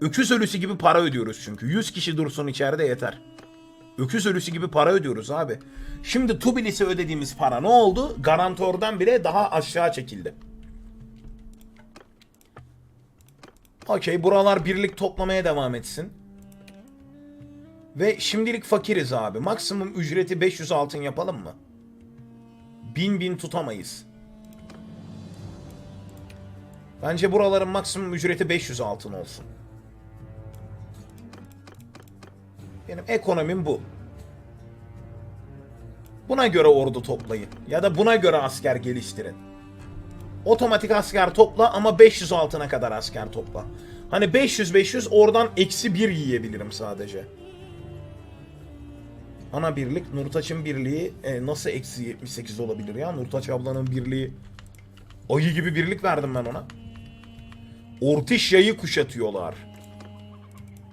Öküz ölüsü gibi para ödüyoruz çünkü. 100 kişi dursun içeride yeter. Öküz ölüsü gibi para ödüyoruz abi. Şimdi Tbilis'e ödediğimiz para ne oldu? Garantordan bile daha aşağı çekildi. Okey buralar birlik toplamaya devam etsin. Ve şimdilik fakiriz abi. Maksimum ücreti 500 altın yapalım mı? 1000 bin tutamayız. Bence buraların maksimum ücreti 500 altın olsun. Benim ekonomim bu. Buna göre ordu toplayın. Ya da buna göre asker geliştirin. Otomatik asker topla ama 500 altına kadar asker topla. Hani 500-500 oradan eksi 1 yiyebilirim sadece. Ana birlik Nurtaç'ın birliği e, nasıl eksi 78 olabilir ya? Nurtaç ablanın birliği ayı gibi birlik verdim ben ona. Ortişya'yı kuşatıyorlar.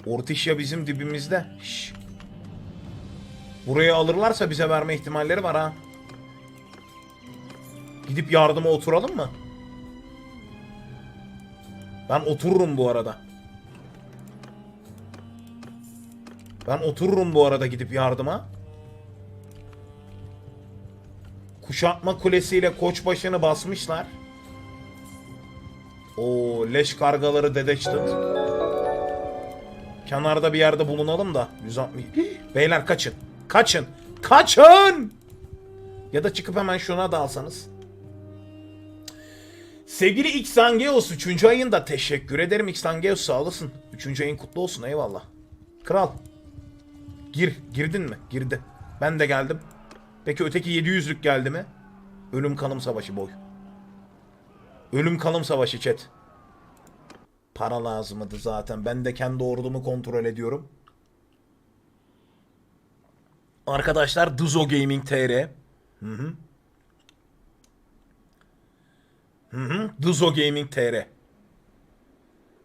Ortişya bizim dibimizde. Şş. Burayı alırlarsa bize verme ihtimalleri var ha. Gidip yardıma oturalım mı? Ben otururum bu arada. Ben otururum bu arada gidip yardıma. Kuşatma kulesiyle koçbaşını basmışlar. O leş kargaları dedeçtit. Kenarda bir yerde bulunalım da 160. Beyler kaçın. Kaçın. Kaçın! Ya da çıkıp hemen şuna da alsanız. Sevgili Xangeos 3. ayında teşekkür ederim Xangeos sağ olasın. 3. ayın kutlu olsun eyvallah. Kral. Gir. Girdin mi? Girdi. Ben de geldim. Peki öteki 700'lük geldi mi? Ölüm kalım savaşı boy. Ölüm kalım savaşı chat. Para lazımdı zaten. Ben de kendi ordumu kontrol ediyorum. Arkadaşlar Duzo Gaming TR. Hı hı. Hı hı. Duzo Gaming TR.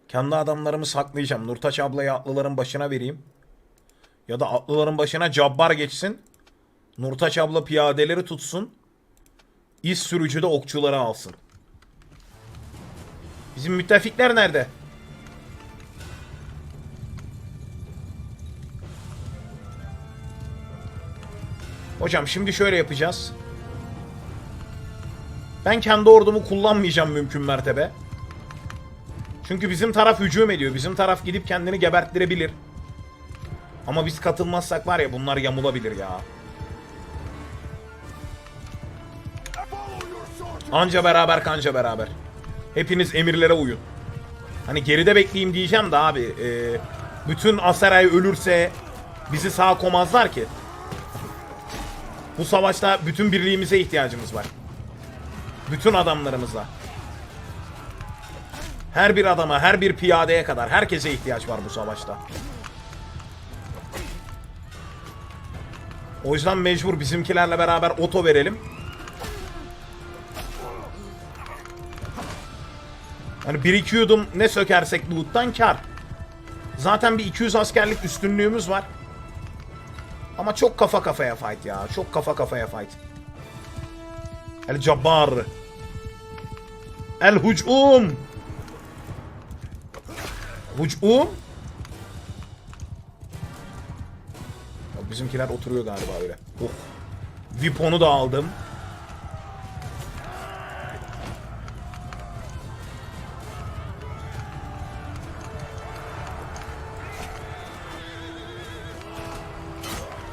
Kendi adamlarımı saklayacağım. Nurtaç ablayı atlıların başına vereyim. Ya da atlıların başına cabbar geçsin. Nurtaç abla piyadeleri tutsun. İz sürücü de okçuları alsın. Bizim müttefikler nerede? Hocam şimdi şöyle yapacağız. Ben kendi ordumu kullanmayacağım mümkün mertebe. Çünkü bizim taraf hücum ediyor. Bizim taraf gidip kendini geberttirebilir. Ama biz katılmazsak var ya bunlar yamulabilir ya. Anca beraber kanca beraber. Hepiniz emirlere uyun. Hani geride bekleyeyim diyeceğim de abi. e, bütün Aseray ölürse bizi sağ komazlar ki. Bu savaşta bütün birliğimize ihtiyacımız var. Bütün adamlarımızla. Her bir adama, her bir piyadeye kadar herkese ihtiyaç var bu savaşta. O yüzden mecbur bizimkilerle beraber oto verelim. Hani bir iki yudum ne sökersek loot'tan kar. Zaten bir 200 askerlik üstünlüğümüz var. Ama çok kafa kafaya fight ya. Çok kafa kafaya fight. El Cabbar. El Hucum. Hucum. Bizimkiler oturuyor galiba öyle. Oh. Vipon'u da aldım.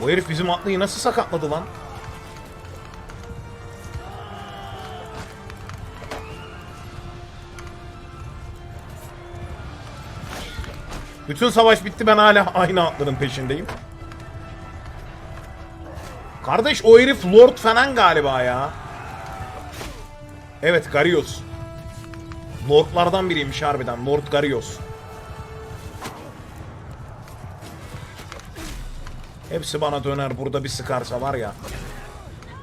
Bu herif bizim atlıyı nasıl sakatladı lan? Bütün savaş bitti ben hala aynı atların peşindeyim. Kardeş o herif Lord falan galiba ya. Evet Garios. Lordlardan biriymiş harbiden. Lord Garios. Hepsi bana döner burada bir sıkarsa var ya.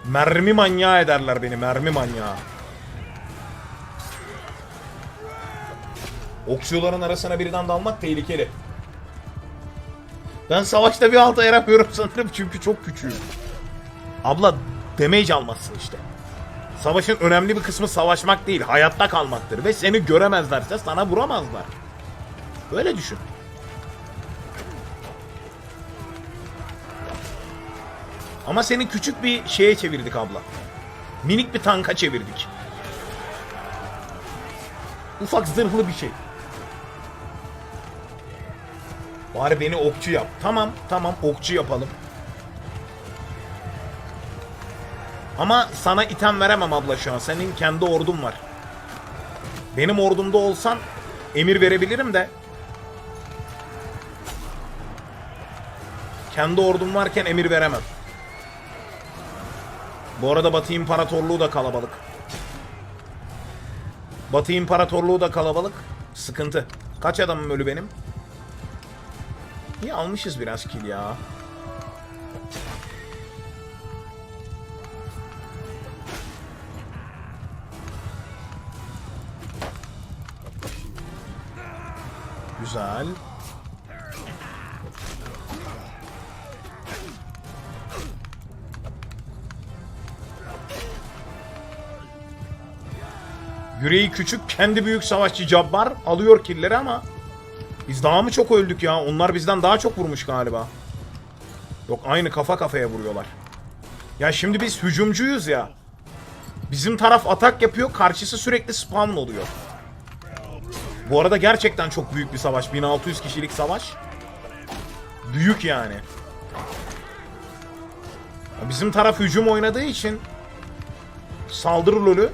Mermi manyağı ederler beni mermi manyağı. Okçuların arasına birden dalmak tehlikeli. Ben savaşta bir alta yaramıyorum sanırım çünkü çok küçüğüm. Abla damage almazsın işte. Savaşın önemli bir kısmı savaşmak değil, hayatta kalmaktır. Ve seni göremezlerse sana vuramazlar. Böyle düşün. Ama seni küçük bir şeye çevirdik abla. Minik bir tanka çevirdik. Ufak zırhlı bir şey. Bari beni okçu yap. Tamam, tamam okçu yapalım. Ama sana item veremem abla şu an. Senin kendi ordun var. Benim ordumda olsan emir verebilirim de. Kendi ordum varken emir veremem. Bu arada Batı İmparatorluğu da kalabalık. Batı İmparatorluğu da kalabalık. Sıkıntı. Kaç adamım ölü benim? İyi almışız biraz kill ya. Güzel. Yüreği küçük, kendi büyük savaşçı Cabbar alıyor killeri ama biz daha mı çok öldük ya? Onlar bizden daha çok vurmuş galiba. Yok aynı kafa kafaya vuruyorlar. Ya şimdi biz hücumcuyuz ya. Bizim taraf atak yapıyor, karşısı sürekli spawn oluyor. Bu arada gerçekten çok büyük bir savaş. 1600 kişilik savaş. Büyük yani. Ya Bizim taraf hücum oynadığı için saldırı lolü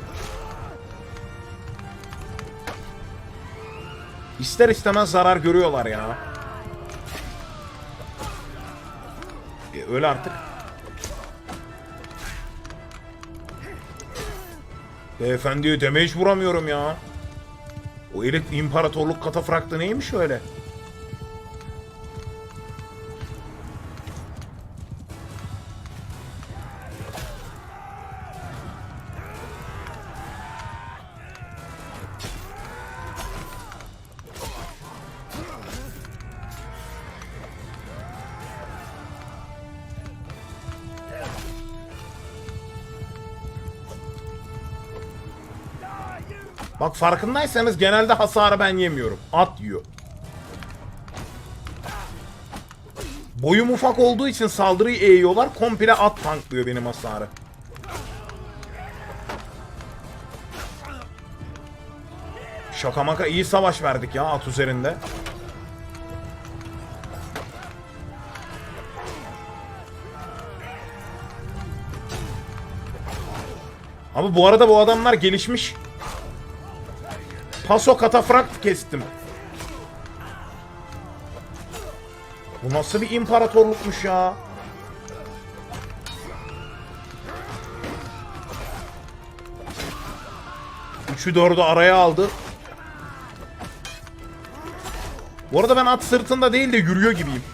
ister istemez zarar görüyorlar ya. E, öyle artık. Beyefendiye damage vuramıyorum ya. O herif imparatorluk katafraktı neymiş öyle? Farkındaysanız genelde hasarı ben yemiyorum. At yiyor. Boyum ufak olduğu için saldırıyı eğiyorlar. Komple at tanklıyor benim hasarı. Şaka maka iyi savaş verdik ya at üzerinde. Ama bu arada bu adamlar gelişmiş. Paso katafrakt kestim. Bu nasıl bir imparatorlukmuş ya? Üçü dördü araya aldı. Bu arada ben at sırtında değil de yürüyor gibiyim.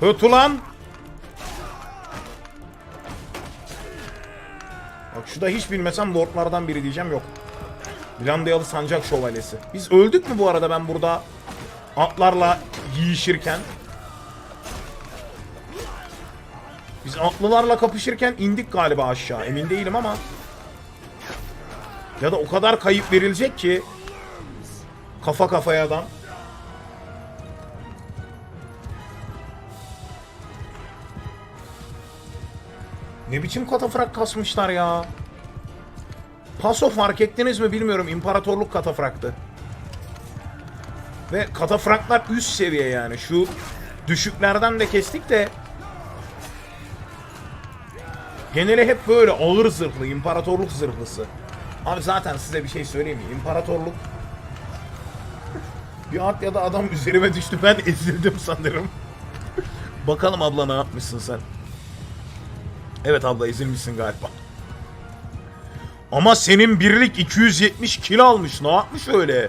Höt ulan! Şu da hiç bilmesem lordlardan biri diyeceğim yok. Milandayalı sancak şövalyesi. Biz öldük mü bu arada ben burada atlarla yiyişirken? Biz atlılarla kapışırken indik galiba aşağı. Emin değilim ama. Ya da o kadar kayıp verilecek ki. Kafa kafaya adam. Ne biçim katafrak kasmışlar ya. Paso fark ettiniz mi bilmiyorum. İmparatorluk katafraktı. Ve katafraklar üst seviye yani. Şu düşüklerden de kestik de. Geneli hep böyle ağır zırhlı, imparatorluk zırhlısı. Abi zaten size bir şey söyleyeyim mi? İmparatorluk bir at ya da adam üzerime düştü. Ben ezildim sanırım. Bakalım abla ne yapmışsın sen. Evet abla ezilmişsin galiba. Ama senin birlik 270 kilo almış. Ne yapmış öyle?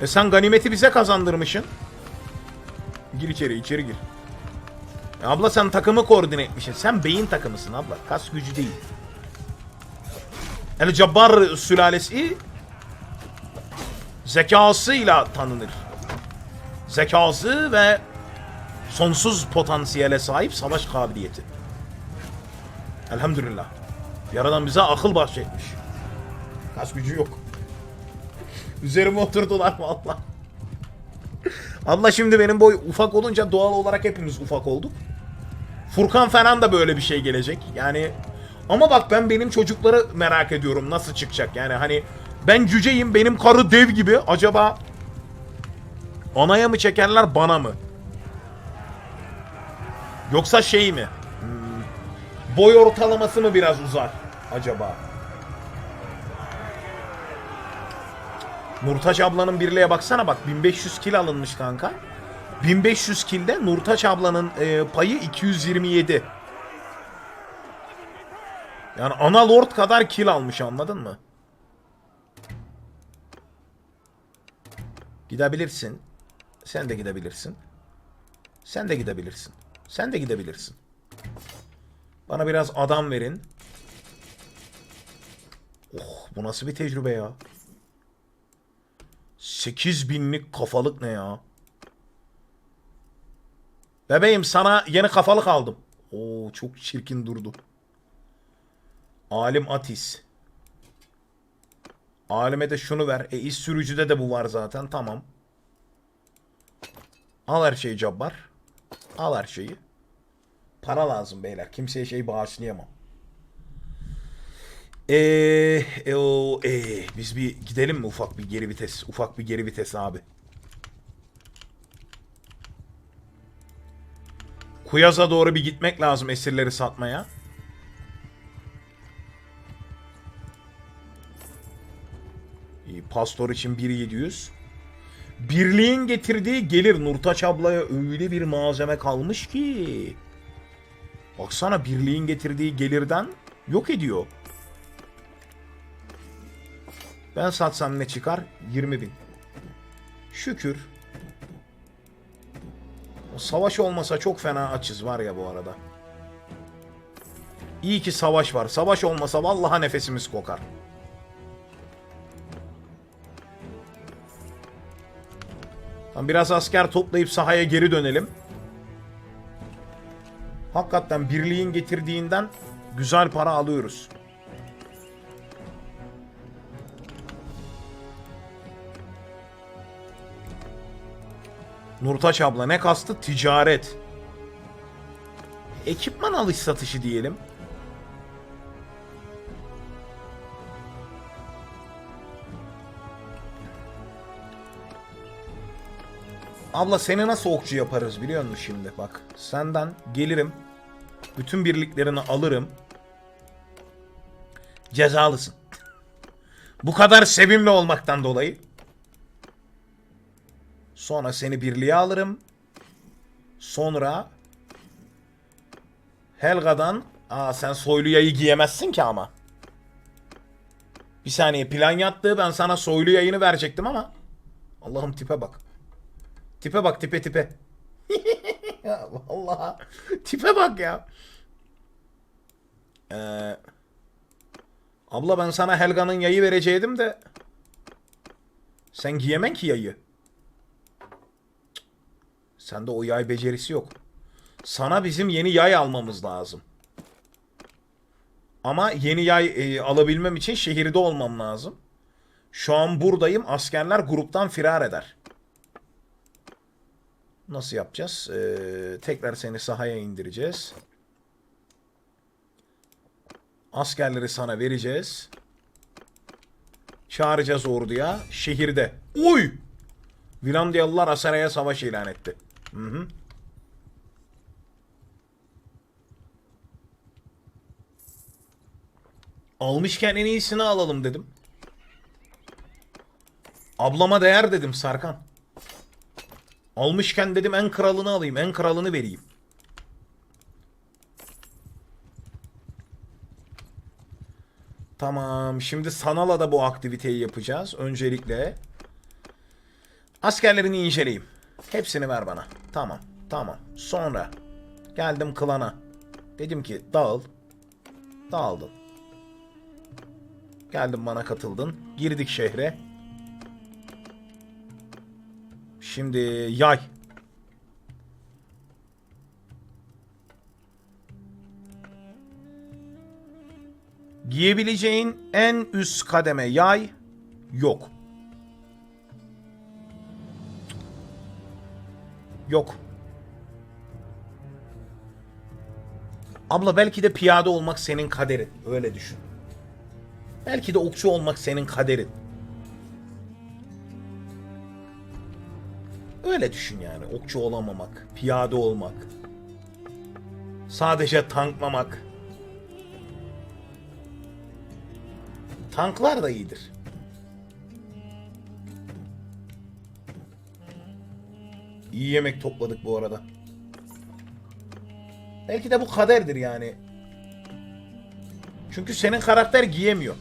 E sen ganimeti bize kazandırmışsın. Gir içeri, içeri gir. E abla sen takımı koordine etmişsin. Sen beyin takımısın abla. Kas gücü değil. El Cabbar sülalesi zekasıyla tanınır. Zekası ve sonsuz potansiyele sahip savaş kabiliyeti. Elhamdülillah. Yaradan bize akıl bahşetmiş. Kas gücü yok. Üzerime oturdular valla. Abla şimdi benim boy ufak olunca doğal olarak hepimiz ufak olduk. Furkan falan da böyle bir şey gelecek. Yani ama bak ben benim çocukları merak ediyorum nasıl çıkacak. Yani hani ben cüceyim benim karı dev gibi. Acaba anaya mı çekerler bana mı? Yoksa şey mi? Hmm, boy ortalaması mı biraz uzar acaba? Nurtaç ablanın birliğe baksana bak 1500 kil alınmış kanka. 1500 kilde Nurtaç ablanın e, payı 227. Yani ana lord kadar kil almış anladın mı? Gidebilirsin. Sen de gidebilirsin. Sen de gidebilirsin. Sen de gidebilirsin. Bana biraz adam verin. Oh bu nasıl bir tecrübe ya? 8000'lik kafalık ne ya? Bebeğim sana yeni kafalık aldım. Oo çok çirkin durdu. Alim Atis. Alime de şunu ver. E iş sürücüde de bu var zaten. Tamam. Al her şeyi Cabbar. Al her şeyi. Para lazım beyler. Kimseye şey bağışlayamam. Eee e, o e, biz bir gidelim mi ufak bir geri vites ufak bir geri vites abi. Kuyaz'a doğru bir gitmek lazım esirleri satmaya. Pastor için 1700. Birliğin getirdiği gelir Nurtaç ablaya öyle bir malzeme kalmış ki. Baksana birliğin getirdiği gelirden yok ediyor. Ben satsam ne çıkar? 20 bin. Şükür. O savaş olmasa çok fena açız var ya bu arada. İyi ki savaş var. Savaş olmasa vallahi nefesimiz kokar. Tamam, biraz asker toplayıp sahaya geri dönelim. Hakikaten birliğin getirdiğinden güzel para alıyoruz. Nurtaç abla ne kastı? Ticaret. Ekipman alış satışı diyelim. Abla seni nasıl okçu yaparız biliyor musun şimdi? Bak senden gelirim. Bütün birliklerini alırım. Cezalısın. Bu kadar sevimli olmaktan dolayı. Sonra seni birliğe alırım. Sonra Helga'dan Aa sen soylu yayı giyemezsin ki ama. Bir saniye plan yattı ben sana soylu yayını verecektim ama. Allah'ım tipe bak. Tipe bak tipe tipe. ya vallahi tipe bak ya. Ee, abla ben sana Helga'nın yayı vereceydim de sen giyemen ki yayı. Sende o yay becerisi yok. Sana bizim yeni yay almamız lazım. Ama yeni yay e, alabilmem için şehirde olmam lazım. Şu an buradayım. Askerler gruptan firar eder. Nasıl yapacağız? Ee, tekrar seni sahaya indireceğiz. Askerleri sana vereceğiz. Çağıracağız orduya. Şehirde. Oy! Vilandiyalılar Asaray'a savaş ilan etti. Hı hı. Almışken en iyisini alalım dedim. Ablama değer dedim Sarkan. Almışken dedim en kralını alayım, en kralını vereyim. Tamam, şimdi Sanal'a da bu aktiviteyi yapacağız. Öncelikle askerlerini inceleyeyim. Hepsini ver bana. Tamam, tamam. Sonra geldim klana. Dedim ki dağıl. Dağıldın. Geldim bana katıldın. Girdik şehre. Şimdi yay. Giyebileceğin en üst kademe yay yok. Yok. Abla belki de piyade olmak senin kaderin. Öyle düşün. Belki de okçu olmak senin kaderin. Öyle düşün yani. Okçu olamamak, piyade olmak. Sadece tanklamak. Tanklar da iyidir. İyi yemek topladık bu arada. Belki de bu kaderdir yani. Çünkü senin karakter giyemiyor.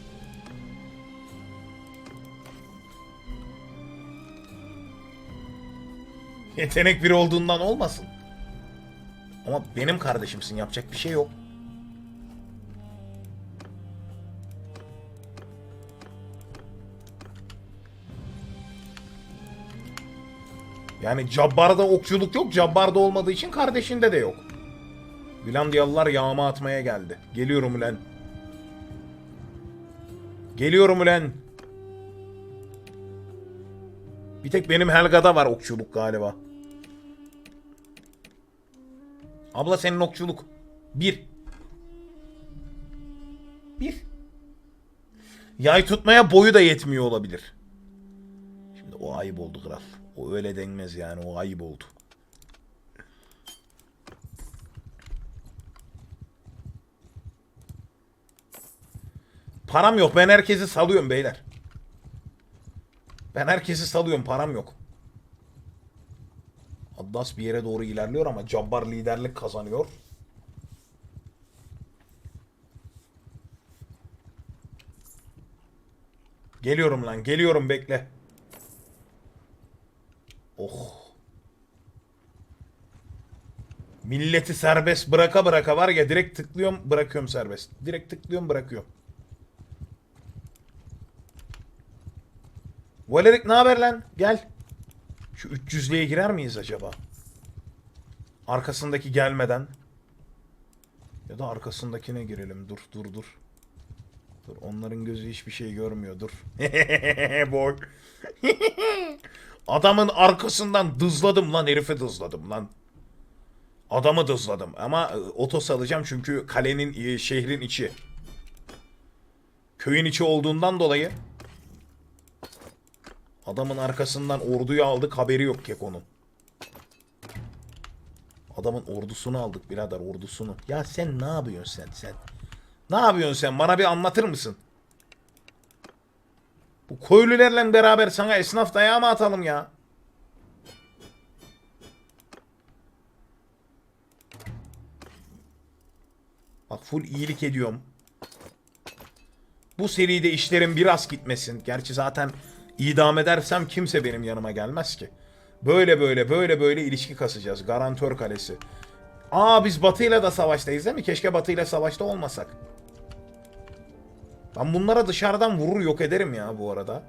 Yetenek biri olduğundan olmasın. Ama benim kardeşimsin yapacak bir şey yok. Yani Cabbar'da okçuluk yok. Cabbar'da olmadığı için kardeşinde de yok. Glandiyalılar yağma atmaya geldi. Geliyorum ulen. Geliyorum ulen. Bir tek benim Helga'da var okçuluk galiba. Abla senin okçuluk. Bir. Bir. Yay tutmaya boyu da yetmiyor olabilir. Şimdi o ayıp oldu kral. O öyle denmez yani o ayıp oldu. Param yok ben herkesi salıyorum beyler. Ben herkesi salıyorum param yok. Addas bir yere doğru ilerliyor ama Cabbar liderlik kazanıyor. Geliyorum lan geliyorum bekle. Oh. Milleti serbest bıraka bıraka var ya direkt tıklıyorum bırakıyorum serbest. Direkt tıklıyorum bırakıyorum. Valerik ne haber lan? Gel. Şu 300'lüğe girer miyiz acaba? Arkasındaki gelmeden. Ya da arkasındakine girelim. Dur dur dur. Dur onların gözü hiçbir şey görmüyor. Dur. Boy. Adamın arkasından dızladım lan herifi dızladım lan. Adamı dızladım ama e, otos alacağım çünkü kalenin e, şehrin içi. Köyün içi olduğundan dolayı adamın arkasından orduyu aldık haberi yok Keko'nun. Adamın ordusunu aldık birader ordusunu. Ya sen ne yapıyorsun sen sen? Ne yapıyorsun sen? Bana bir anlatır mısın? Bu köylülerle beraber sana esnaf dayağı mı atalım ya? Bak full iyilik ediyorum. Bu seride işlerim biraz gitmesin. Gerçi zaten idam edersem kimse benim yanıma gelmez ki. Böyle böyle böyle böyle ilişki kasacağız. Garantör kalesi. Aa biz Batı'yla da savaştayız değil mi? Keşke Batı'yla savaşta olmasak. Ben bunlara dışarıdan vurur yok ederim ya bu arada.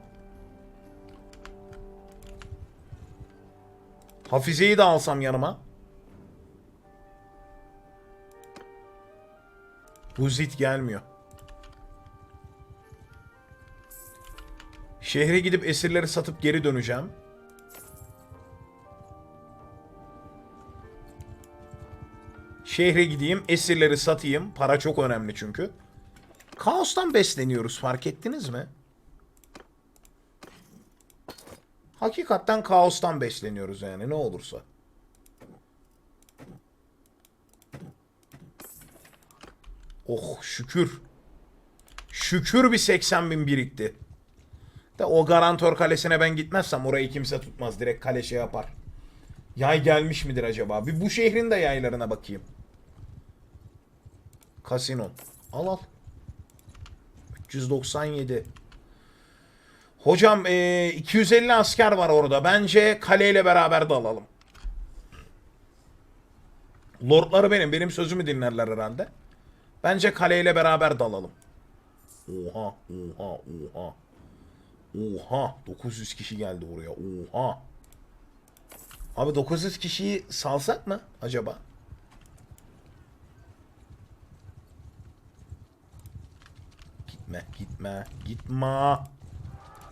Hafize'yi de alsam yanıma. Bu zit gelmiyor. Şehre gidip esirleri satıp geri döneceğim. Şehre gideyim, esirleri satayım. Para çok önemli çünkü. Kaostan besleniyoruz fark ettiniz mi? Hakikaten kaostan besleniyoruz yani ne olursa. Oh şükür. Şükür bir 80 bin birikti. De o garantör kalesine ben gitmezsem orayı kimse tutmaz. Direkt kale şey yapar. Yay gelmiş midir acaba? Bir bu şehrin de yaylarına bakayım. Kasinon. Al al. 397. Hocam e, 250 asker var orada. Bence kaleyle beraber dalalım. Lordları benim. Benim sözümü dinlerler herhalde. Bence kaleyle beraber dalalım. Oha, oha, oha. Oha, 900 kişi geldi buraya. Oha. Abi 900 kişiyi salsak mı acaba? Gitme, gitme, gitme.